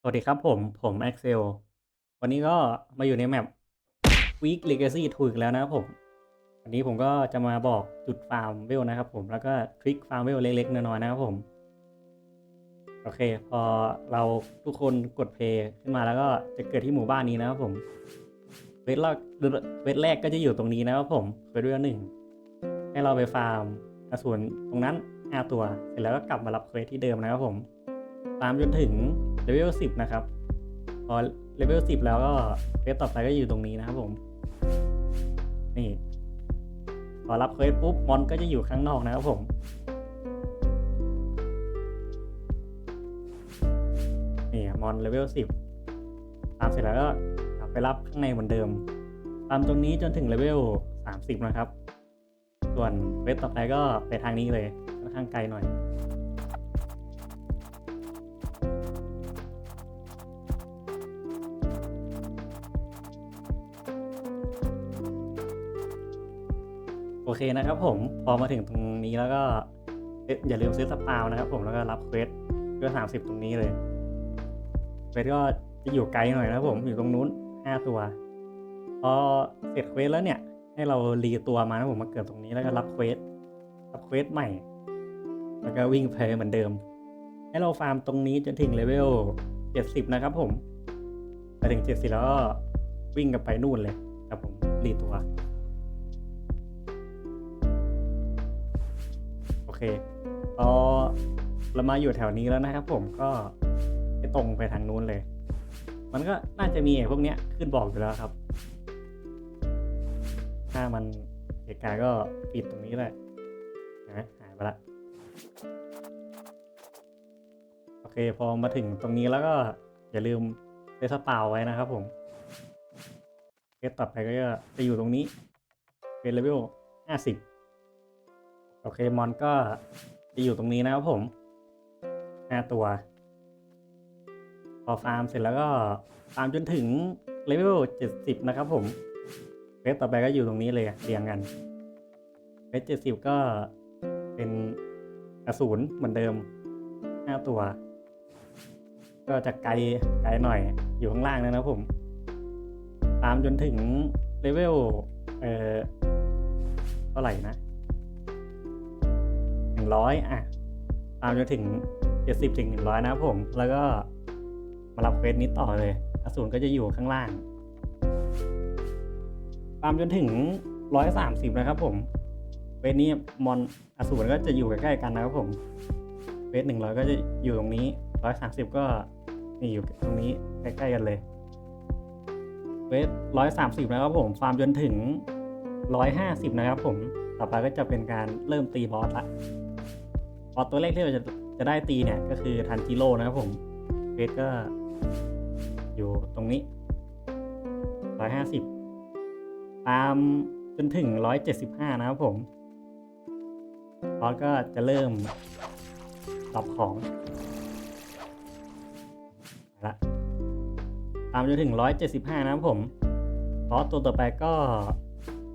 สวัสดีครับผม ผม Axel วันนี้ก็มาอยู่ในแมป Week Legacy 2อีกแล้วนะครับผม วันนี้ผมก็จะมาบอกจุดฟาร์มเวลนะครับผมแล้วก็ทริคฟาร์มเวลเล็กๆ น้อยๆนะครับผม โอเค พอเราทุกคนกดเพย์ขึ้นมาแล้วก็จะเกิดที่หมู่บ้านนี้นะครับผมเวทแรกเวทแรกก็จะอยู่ตรงนี้นะครับผมเวทเวลหนึ่งให้เราไปฟาร์มอสูรตรงนั้นห้าตัวเสร็จแล้วก็กลับมารับเควสที่เดิมนะครับผม ตามจนถึง เลเวลสิบนะครับ พอเลเวลสิบแล้วก็เควสต่อไปก็อยู่ตรงนี้นะครับผม นี่พอรับเควสปุ๊บมอนก็จะอยู่ข้างนอกนะครับผมนี่มอนเลเวลสิบตามเสร็จแล้วก็กลับไปรับข้างในเหมือนเดิมตามตรงนี้จนถึงเลเวลสามสิบนะครับ ส่วนเวสต่อไปก็ไปทางนี้เลยค่อนข้างไกลหน่อย เคนะครับ ผมพอมาถึงตรงนี้แล้วก็เอ๊ะอย่าลืมซื้อสปาวนะครับ ผมแล้วก็รับเควสเพื่อสามสิบตรงนี้เลยเควสก็จะอยู่ไกลหน่อยนะครับ ผมอยู่ตรงนู้นห้าตัวพอเสร็จเควสแล้วเนี่ย ให้เรารีตัวมานะผมมาเกิดตรงนี้แล้วก็รับเควสรับเควสใหม่ แล้วก็วิ่งเพลย์เหมือนเดิม ให้เราฟาร์มตรงนี้จนถึงเลเวลเจ็ดสิบนะครับ ผมไปถึงเจ็ดสิบแล้วก็วิ่งกลับไปนู่นเลยครับผมรีตัว เคพอเรามาอยู่แถวนี้แล้วนะครับผมก็ไปตรงไปทางนู้นเลย มันก็น่าจะมีไอ้พวกเนี้ยขึ้นบอกอยู่แล้วครับ ถ้ามันเหตุการณ์ก็ปิดตรงนี้แหละนะหายไปละโอเคพอมาถึงตรงนี้แล้วก็อย่าลืมเซตสปาไว้นะครับผมเคสต่อไปก็จะอยู่ตรงนี้เป็นเลเวลห้าสิบ โอเคมอนก็จะอยู่ตรงนี้นะครับผมห้าตัว พอฟาร์มเสร็จแล้วก็ฟาร์มจนถึงเลเวลเจ็ดสิบนะครับผมเวสต่อไปก็อยู่ตรงนี้เลยเรียงกันเวสเจ็ดสิบก็เป็นอสูรเหมือนเดิมห้าตัว ก็จะไกลไกลหน่อยอยู่ข้างล่างนะครับผมตามจนถึงเลเวลเอ่อเท่าไหร่นะ หนึ่งร้อยอะตามจนถึงเจ็ดสิบถึงหนึ่งร้อยนะผม แล้วก็มารับเควสนี้ต่อเลยอสูรก็จะอยู่ข้างล่างตามจนถึงร้อยสามสิบนะครับผมเวสนี้มอนอสูรก็จะอยู่ใกล้ๆกันนะครับผมเวสหนึ่งร้อยก็จะอยู่ตรงนี้ร้อยสามสิบก็นี่อยู่ตรงนี้ใกล้ๆกันเลยเวสร้อยสามสิบนะครับผมฟาร์มจนถึงร้อยห้าสิบนะครับผมต่อไปก็จะเป็นการเริ่มตีบอสละ อตัวแรกที่เราจะจะได้ตีเนี่ยก็คือทันจิโร่นะครับผมเฟสก็อยู่ตรงนี้ร้อยห้าสิบตามจนถึงร้อยเจ็ดสิบห้านะครับผมบอก็จะเริ่มตอบของไปละตามจนถึงร้อยเจ็ดสิบห้านะครับผมบอตัวต่อไปก็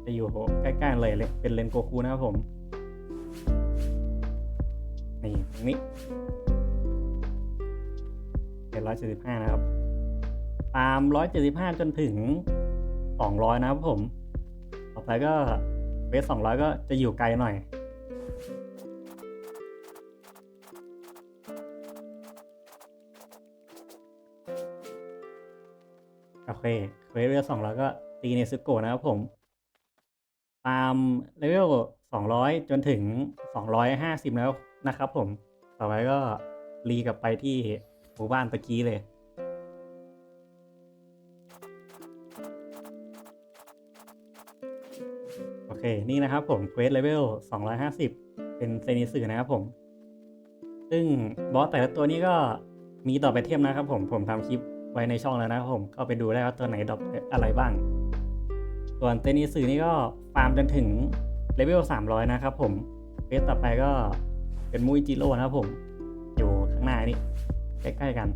จะอยู่ใกล้ๆเลยเลยเป็นเลนโกคูนะครับผม นี่ตรงนี้เป็นะครับ ตามร้อยเจ็ดสิบห้าจนถึงสองร้อยนะครับผม ต่อไปก็เวสสองร้อยก็จะอยู่ไกลหน่อยโอเคเวสเวสองร้อยก็ตีเนซึโกะนะครับผม ตามเลเวล200 จนถึง 250 แล้ว นะครับผม ต่อไปก็รีกลับไปที่หมู่บ้านตะกี้เลย โอเค นี่นะครับผมเควสเลเวล 250 เป็นเซนิสึนะครับผม ซึ่งบอสแต่ละตัวนี้ก็มีต่อไปเทียมนะครับผม ผมทำคลิปไว้ในช่องแล้วนะครับผม ก็ไปดูได้ว่าตัวไหนดรอปอะไรบ้าง ส่วนเตนิสือนี่ก็ฟาร์มจนถึงเลเวล 300 นะครับผมเฟสต่อไปก็ เป็นมุยจิโร่นะครับผม อยู่ข้างหน้านี่ใกล้ๆกัน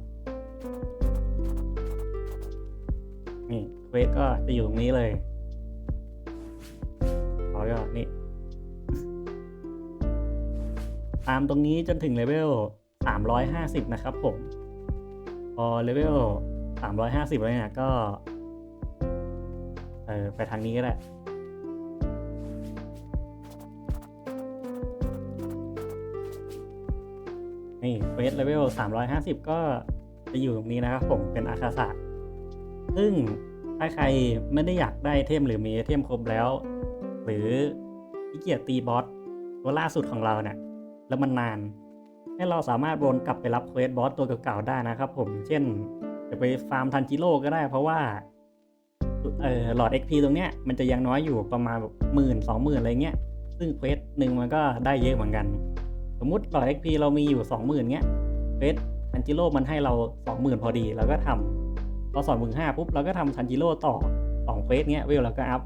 นี่เฟสก็จะอยู่ตรงนี้เลยเขาก็นี่ ตามตรงนี้จนถึงเลเวล 350 นะครับผม พอเลเวลสามร้อยห้าสิบแล้วเนี่ยก็ เออไปทางนี้ก็ได้ นี่เฟสเลเวล350 ก็จะอยู่ตรงนี้นะครับผมเป็นอาคาสะซึ่งถ้าใครไม่ได้อยากได้เทมหรือมีเทมครบแล้ว หรือขี้เกียจตีบอสตัวล่าสุดของเราเนี่ย แล้วมันนาน ให้เราสามารถวนกลับไปรับเควสบอสตัวเก่าๆได้นะครับผมเช่น จะไปฟาร์มทันจิโร่ก็ได้เพราะว่าเออหลอด XP ตรงเนี้ยมันจะยังน้อยอยู่ประมาณหมื่นสองหมื่นอะไรเงี้ย ซึ่งเควสหนึ่งมันก็ได้เยอะเหมือนกัน สมมุติหลอด XP เรามีอยู่ 20,000เงี้ยเฟสทันจิโร่มันให้เรา 20,000 พอดีแล้วก็ทำพอสอนมึงห้าปุ๊บเราก็ทำทันจิโร่ต่อ2เฟสเงี้ยเวลเราก็อัพ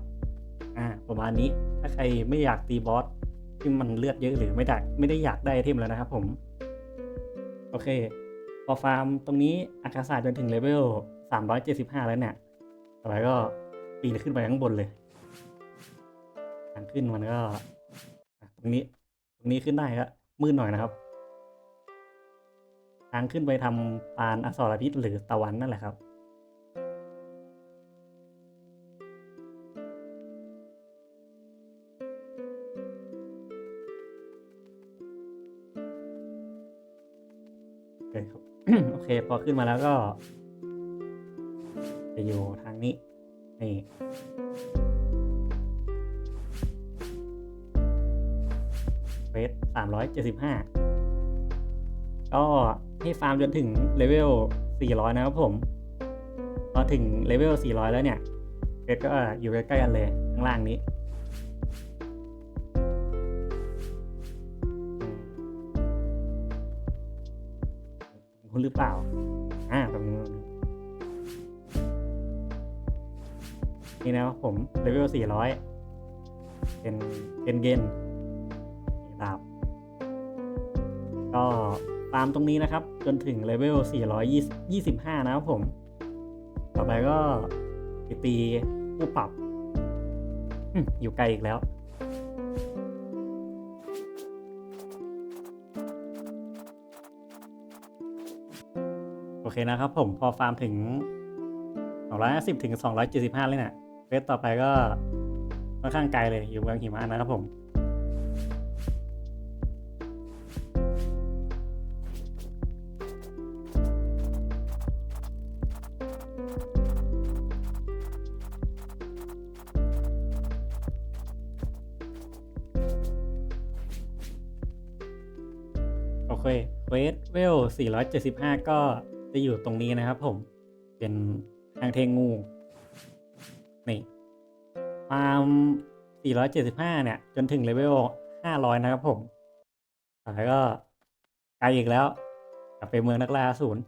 อ่าประมาณนี้ถ้าใครไม่อยากตีบอสที่มันเลือดเยอะหรือไม่ได้ไม่ได้อยากได้เทมแล้วนะครับผม โอเค พอฟาร์มตรงนี้อากาศาจนถึงเลเวล 375 แล้วเนี่ยต่อไปก็ปีนขึ้นไปข้างบนเลยทางขึ้นมันก็ ตรงนี้ ตรงนี้ขึ้นได้ครับ มืดหน่อยนะครับ ทางขึ้นไปทำปานอสรพิษหรือตะวันนั่นแหละครับ โอเคครับ โอเค พอขึ้นมาแล้วก็ จะอยู่ทางนี้ นี่ เฟสสามร้อยเจ็ดสิบห้าก็ให้ฟาร์มจนถึงเลเวลสี่ร้อยนะครับผม พอถึงเลเวลสี่ร้อยแล้วเนี่ยเฟสก็อยู่ใกล้ๆกันเลยข้างล่างนี้คุณหรือเปล่า อ่าตรงนู้นนี่นะครับผมเลเวลสี่ร้อยเป็นเป็นเกน ก็ตามตรงนี้นะครับ จนถึงเลเวล 425 นะครับผม ต่อไปก็ปตีผู้ปรับอยู่ไกลอีกแล้ว โอเคนะครับผมพอฟาร์มถึง 250 ถึง 275 เลยเนี่ยเฟสต่อไปก็ค่อนข้างไกลเลยอยู่เมืองหิมะนะครับผม เคเควสเวล 475 ก็จะอยู่ตรงนี้นะครับผม เป็นทางเทงู นี่ฟาร์ม475 เนี่ย จนถึงเลเวล 500 นะครับผมแล้วก็ไกลอีกแล้ว กลับไปเมืองนักล่าศูนย์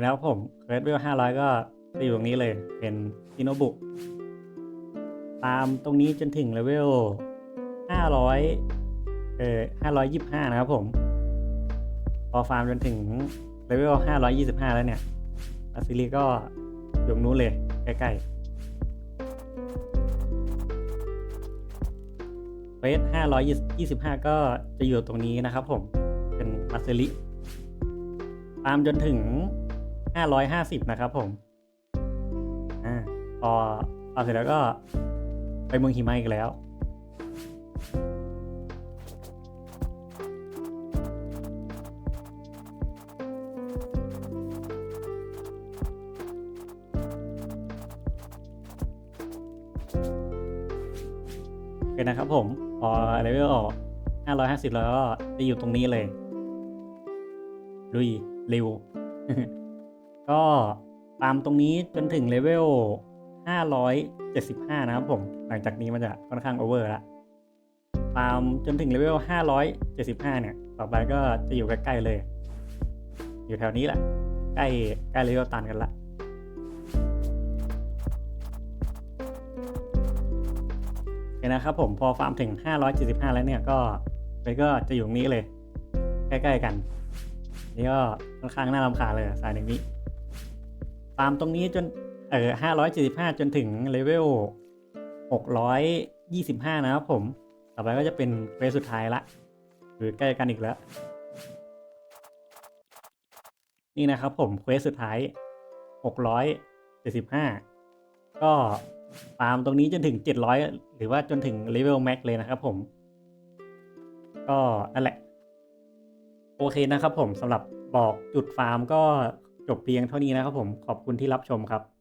นะครับผมเควสเวล500ก็จะอยู่ตรงนี้เลยเป็นชิโนบุตามตรงนี้จนถึงเลเวล500เอ่อ525นะครับผม พอฟาร์มจนถึงเลเวล525แล้วเนี่ยอาซิลีก็อยู่ตรงนู้นเลย ใกล้ๆเฟส525ก็จะอยู่ตรงนี้นะครับผม เป็นมาซิลิตามจนถึง 550 นะครับผมอ่าพอพอเสร็จแล้วก็ไปเมืองหิมะอีกแล้ว โอเคนะครับผม พอเลเวล550 แล้วก็จะอยู่ตรงนี้เลยลุยเร็ว ก็ตามตรงนี้จนถึงเลเวล 575 นะครับผม หลังจากนี้มันจะค่อนข้างโอเวอร์ละตามจนถึงเลเวล 575 เนี่ย ต่อไปก็จะอยู่ใกล้ๆเลย อยู่แถวนี้แหละ ใกล้ใกล้เลเวลตันกันละโอเคนะครับผมพอฟาร์มถึง 575 แล้วเนี่ยก็ไปก็จะอยู่ตรงนี้เลย ใกล้ๆกัน นี่ก็ค่อนข้างน่ารำคาญเลยสายหนึ่งนี้ ฟาร์มตรงนี้จนเออห้าร้อยเจ็ดสิบห้าจนถึงเลเวลหกร้อยยี่สิบห้านะครับผม ต่อไปก็จะเป็นเควสสุดท้ายละหรือใกล้กันอีกแล้ว นี่นะครับผมเควสสุดท้ายหกร้อยเจ็ดสิบห้าก็ฟาร์มตรงนี้จนถึงเจ็ดร้อยหรือว่าจนถึงเลเวลแม็กเลยนะครับผม ก็นั่นแหละ โอเคนะครับผมสำหรับบอกจุดฟาร์มก็ จบเพียงเท่านี้นะครับผมขอบคุณที่รับชมครับ